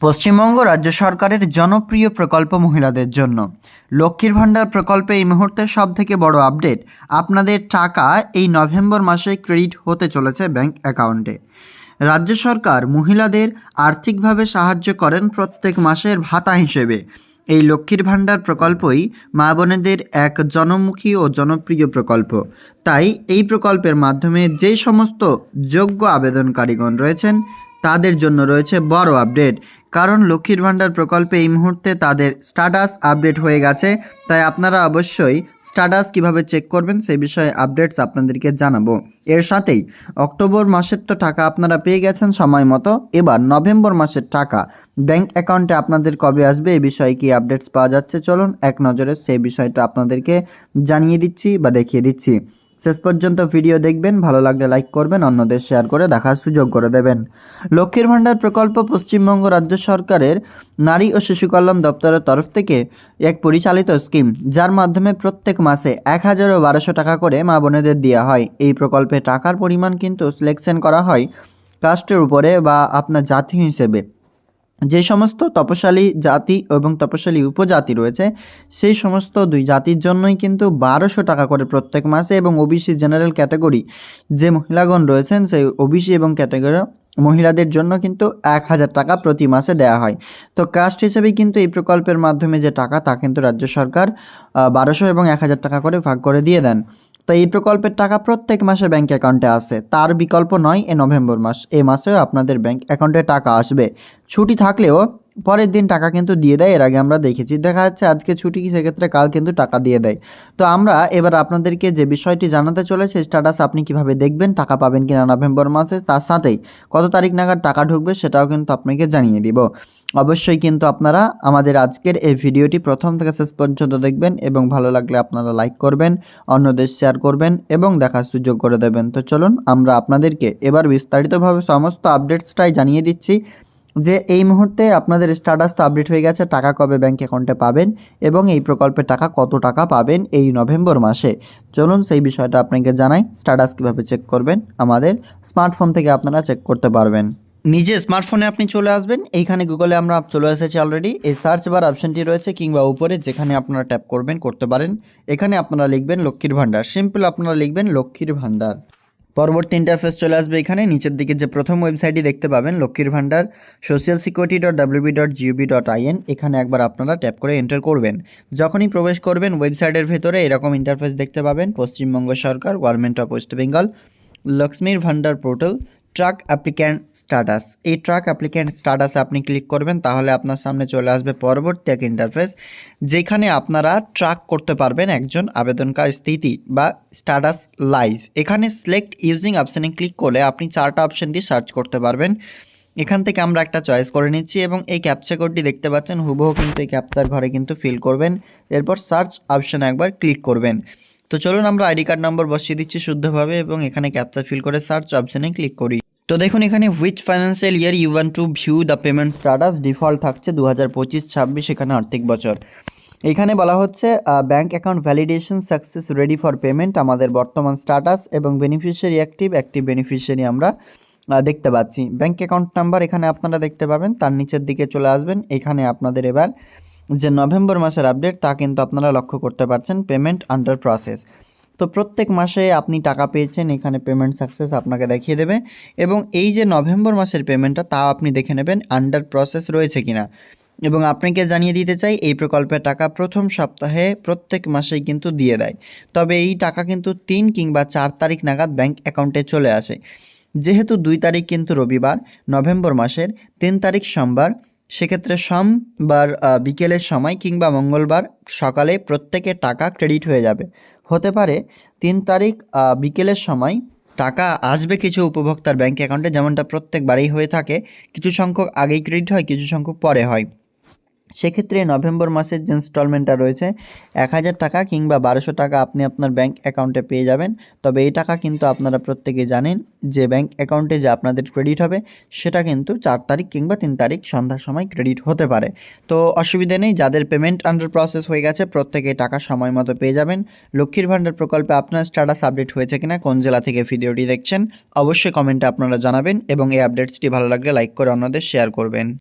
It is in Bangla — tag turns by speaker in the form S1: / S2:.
S1: পশ্চিমবঙ্গ রাজ্য সরকারের জনপ্রিয় প্রকল্প মহিলাদের জন্য। লক্ষ্মীর ভাণ্ডার প্রকল্পে এই মুহূর্তে সব থেকে বড় আপডেট, আপনাদের টাকা এই নভেম্বর মাসে ক্রেডিট হতে চলেছে ব্যাংক অ্যাকাউন্টে। রাজ্য সরকার মহিলাদের আর্থিকভাবে সাহায্য করেন প্রত্যেক মাসের ভাতা হিসেবে। এই লক্ষ্মীর ভাণ্ডার প্রকল্পই মা বোনেদের এক জনমুখী ও জনপ্রিয় প্রকল্প। তাই এই প্রকল্পের মাধ্যমে যে সমস্ত যোগ্য আবেদনকারীগণ রয়েছেন, তাদের জন্য রয়েছে বড় আপডেট। কারণ লক্ষ্মীর ভাণ্ডার প্রকল্পে এই মুহূর্তে তাদের স্ট্যাটাস আপডেট হয়ে গেছে, তাই আপনারা অবশ্যই স্ট্যাটাস কীভাবে চেক করবেন সেই বিষয়ে আপডেটস আপনাদেরকে জানাব। এর সাথেই অক্টোবর মাসের তো টাকা আপনারা পেয়ে গেছেন সময় মতো, এবার নভেম্বর মাসের টাকা ব্যাংক অ্যাকাউন্টে আপনাদের কবে আসবে এই বিষয়ে কি আপডেটস পাওয়া যাচ্ছে চলুন এক নজরে সেই বিষয়টা আপনাদেরকে জানিয়ে দিচ্ছি বা দেখিয়ে দিচ্ছি। শেষ পর্যন্ত ভিডিও দেখবেন, ভালো লাগলে লাইক করবেন, অন্যদের শেয়ার করে দেখার সুযোগ করে দেবেন। লক্ষ্মীর ভাণ্ডার প্রকল্প পশ্চিমবঙ্গ রাজ্য সরকারের নারী ও শিশু কল্যাণ দপ্তরের তরফ থেকে এক পরিচালিত স্কিম, যার মাধ্যমে প্রত্যেক মাসে এক হাজার ও বারোশো টাকা করে মা বোনেদের দেওয়া হয়। এই প্রকল্পে টাকার পরিমাণ কিন্তু সিলেকশন করা হয় কাস্টের উপরে বা আপনার জাতি হিসেবে। যে সমস্ত তপশালী জাতি এবং তপশালী উপজাতি রয়েছে, সেই সমস্ত দুই জাতির জন্যই কিন্তু বারোশো টাকা করে প্রত্যেক মাসে এবং ওবিসি জেনারেল ক্যাটাগরি যে মহিলাগণ রয়েছেন, সেই ওবিসি এবং ক্যাটাগরি মহিলাদের জন্য কিন্তু এক হাজার টাকা প্রতি মাসে দেওয়া হয়। তো কাস্ট হিসেবেই কিন্তু এই প্রকল্পের মাধ্যমে যে টাকা, তা কিন্তু রাজ্য সরকার বারোশো এবং এক হাজার টাকা করে ভাগ করে দিয়ে দেন। তো এই প্রকল্পের টাকা প্রত্যেক মাসে ব্যাংক অ্যাকাউন্টে আসে তার বিকল্প নয়, এ নভেম্বর মাস। এ মাসেও আপনাদের ব্যাংক অ্যাকাউন্টে টাকা আসবে। ছুটি থাকলেও পরের দিন টাকা কিন্তু দিয়ে দেয়। এর আগে আমরা দেখেছি, দেখা যাচ্ছে আজকে ছুটি, সেক্ষেত্রে কাল কিন্তু টাকা দিয়ে দেয়। তো আমরা এবার আপনাদেরকে যে বিষয়টি জানাতে চলেছে স্ট্যাটাস আপনি কীভাবে দেখবেন, টাকা পাবেন কিনা নভেম্বর মাসে, তার সাথেই কত তারিখ নাগাদ টাকা ঢুকবে, সেটাও কিন্তু আপনাকে জানিয়ে দিব। অবশ্যই কিন্তু আপনারা আমাদের আজকের এই ভিডিওটি প্রথম থেকে শেষ পর্যন্ত দেখবেন এবং ভালো লাগলে আপনারা লাইক করবেন, অন্যদের শেয়ার করবেন এবং দেখার সুযোগ করে দেবেন। তো চলুন, আমরা আপনাদেরকে এবার বিস্তারিতভাবে সমস্ত আপডেটসটাই জানিয়ে দিচ্ছি যে এই মুহূর্তে আপনাদের স্ট্যাটাসটা আপডেট হয়ে গেছে, টাকা কবে ব্যাঙ্ক অ্যাকাউন্টে পাবেন এবং এই প্রকল্পের টাকা কত টাকা পাবেন এই নভেম্বর মাসে। চলুন, সেই বিষয়টা আপনাকে জানাই স্ট্যাটাস কীভাবে চেক করবেন, আমাদের স্মার্টফোন থেকে আপনারা চেক করতে পারবেন। নিজে স্মার্টফোনে আপনি চলে আসবেন। এইখানে গুগলে আমরা চলে এসেছি অলরেডি এই সার্চ বার অপশনটি রয়েছে কিংবা উপরে যেখানে আপনারা ট্যাপ করবেন, করতে পারেন। এখানে আপনারা লিখবেন লক্ষ্মীর ভাণ্ডার। সিম্পল আপনারা লিখবেন লক্ষ্মীর ভাণ্ডার। পরবর্তী ইন্টারফেস চলে আসবে এখানে। নিচের দিকে যে প্রথম ওয়েবসাইটটি দেখতে পাবেন, Lakshmir Bhandar. Social security dot WB dot GOV dot IN এখানে একবার আপনারা ট্যাপ করে এন্টার করবেন। যখনই প্রবেশ করবেন ওয়েবসাইটের ভেতরে, এরকম ইন্টারফেস দেখতে পাবেন। পশ্চিমবঙ্গ সরকার government of West Bengal Lakshmir Bhandar portal track applicant status এই ট্রাক অ্যাপ্লিক্যান্ট স্ট্যাটাসে আপনি ক্লিক করবেন, তাহলে আপনার সামনে চলে আসবে পরবর্তী এক ইন্টারফেস যেখানে আপনারা ট্রাক করতে পারবেন একজন আবেদনকার স্থিতি বা স্ট্যাটাস লাইভ। এখানে সিলেক্ট ইউজিং অপশানে ক্লিক করলে আপনি চারটা অপশান দিয়ে সার্চ করতে পারবেন। এখান থেকে আমরা একটা চয়েস করে নিচ্ছি এবং এই ক্যাপচা কোডটি দেখতে পাচ্ছেন, হুবহু কিন্তু এই ক্যাপচার ঘরে কিন্তু ফিল করবেন। এরপর সার্চ অপশানে একবার ক্লিক করবেন। তো চলুন আমরা আইডি কার্ড নম্বর বসিয়ে দিচ্ছি শুদ্ধভাবে এবং এখানে ক্যাপচা ফিল করে সার্চ অপশানে ক্লিক করি। তো দেখুন, এখানে which financial year you want to view the payment status default থাকছে দু হাজার পঁচিশ, ছাব্বিশ, এখানে আর্থিক বছর। এখানে বলা হচ্ছে bank account validation success ready for payment আমাদের বর্তমান স্ট্যাটাস এবং বেনিফিশিয়ারি অ্যাক্টিভ অ্যাক্টিভ বেনিফিশিয়ারি আমরা দেখতে পাচ্ছি। ব্যাঙ্ক অ্যাকাউন্ট নাম্বার এখানে আপনারা দেখতে পাবেন, তার নিচের দিকে চলে আসবেন, এখানে আপনাদের এবার যে নভেম্বর মাসের আপডেট তা কিন্তু আপনারা লক্ষ্য করতে পারছেন পেমেন্ট আন্ডার প্রসেস তো প্রত্যেক মাসে আপনি টাকা পেয়েছেন, এখানে পেমেন্ট সাকসেস আপনাকে দেখিয়ে দেবে এবং এই যে নভেম্বর মাসের পেমেন্টটা তা আপনি দেখে নেবেন আন্ডার প্রসেস রয়েছে কিনা। এবং আপনাকে জানিয়ে দিতে চাই, এই প্রকল্পের টাকা প্রথম সপ্তাহে প্রত্যেক মাসেই কিন্তু দিয়ে দেয়। তবে এই টাকা কিন্তু তিন কিংবা চার তারিখ নাগাদ ব্যাংক অ্যাকাউন্টে চলে আসে। যেহেতু দুই তারিখ কিন্তু রবিবার, নভেম্বর মাসের, তিন তারিখ সোমবার সেক্ষেত্রে সোমবার বিকেলের সময় কিংবা মঙ্গলবার সকালে প্রত্যেকে টাকা ক্রেডিট হয়ে যাবে। হতে পারে তিন তারিখ বিকেলের সময় টাকা আসবে কিছু উপভোক্তার ব্যাঙ্ক অ্যাকাউন্টে, যেমনটা প্রত্যেকবারেই হয়ে থাকে। কিছু সংখ্যক আগেই ক্রেডিট হয়, কিছু সংখ্যক পরে হয়। সেক্ষেত্রে নভেম্বর মাসের যে ইনস্টলমেন্টটা রয়েছে, এক হাজার টাকা কিংবা বারোশো টাকা আপনি আপনার ব্যাঙ্ক অ্যাকাউন্টে পেয়ে যাবেন। তবে এই টাকা কিন্তু আপনারা প্রত্যেকে জানেন যে ব্যাঙ্ক অ্যাকাউন্টে যে আপনাদের ক্রেডিট হবে, সেটা কিন্তু চার তারিখ কিংবা তিন তারিখ সন্ধ্যার সময় ক্রেডিট হতে পারে। তো অসুবিধা নেই, যাদের পেমেন্ট আন্ডার প্রসেস হয়ে গেছে, প্রত্যেকে টাকা সময় মতো পেয়ে যাবেন। লক্ষ্মীর ভাণ্ডার প্রকল্পে আপনার স্ট্যাটাস আপডেট হয়েছে কিনা, কোন জেলা থেকে ভিডিওটি দেখছেন, অবশ্যই কমেন্টে আপনারা জানাবেন এবং এই আপডেটসটি ভালো লাগলে লাইক করে অন্যদের শেয়ার করবেন।